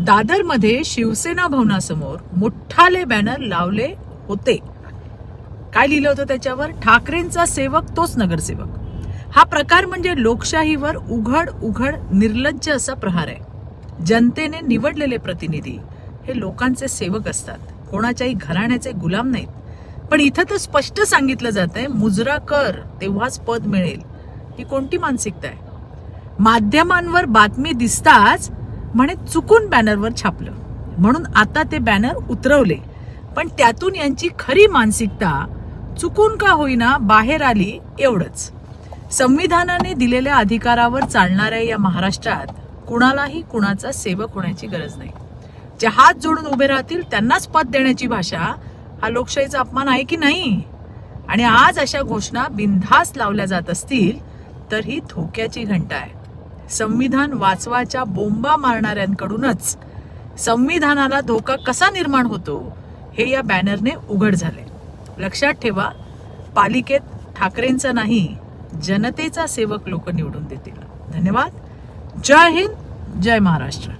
दादरमध्ये शिवसेना भवनासमोर मोठाले बॅनर लावले होते. काय लिहिलं होतं त्याच्यावर? ठाकरेंचा सेवक तोच नगरसेवक. हा प्रकार म्हणजे लोकशाहीवर उघड उघड निर्लज्ज असा प्रहार आहे. जनतेने निवडलेले प्रतिनिधी हे लोकांचे सेवक असतात. कोणाच्याही घराण्याचे गुलाम नाहीत. पण इथं तर स्पष्ट सांगितलं जात आहे मुजरा कर तेव्हाच पद मिळेल. ही कोणती मानसिकता आहे? माध्यमांवर बातमी दिसताच म्हणे चुकून बॅनरवर छापलं. म्हणून आता ते बॅनर उतरवले. पण त्यातून यांची खरी मानसिकता चुकून का होईना बाहेर आली एवढंच. संविधानाने दिलेल्या अधिकारावर चालणाऱ्या या महाराष्ट्रात कुणालाही कुणाचा सेवक होण्याची गरज नाही. जे हात जोडून उभे राहतील त्यांनाच पद देण्याची भाषा हा लोकशाहीचा अपमान आहे की नाही? आणि आज अशा घोषणा बिनधास्त लावल्या जात असतील तर ही धोक्याची घंटा आहे. संविधान वाचवाच्या बोंबा मारणाऱ्यांकडूनच. संविधानाला धोका कसा निर्माण होतो हे या बॅनरने उघड झाले. लक्षात ठेवा पालिकेत ठाकरेंचा नाही जनतेचा सेवक लोक निवडून देतील. धन्यवाद. जय हिंद जय महाराष्ट्र.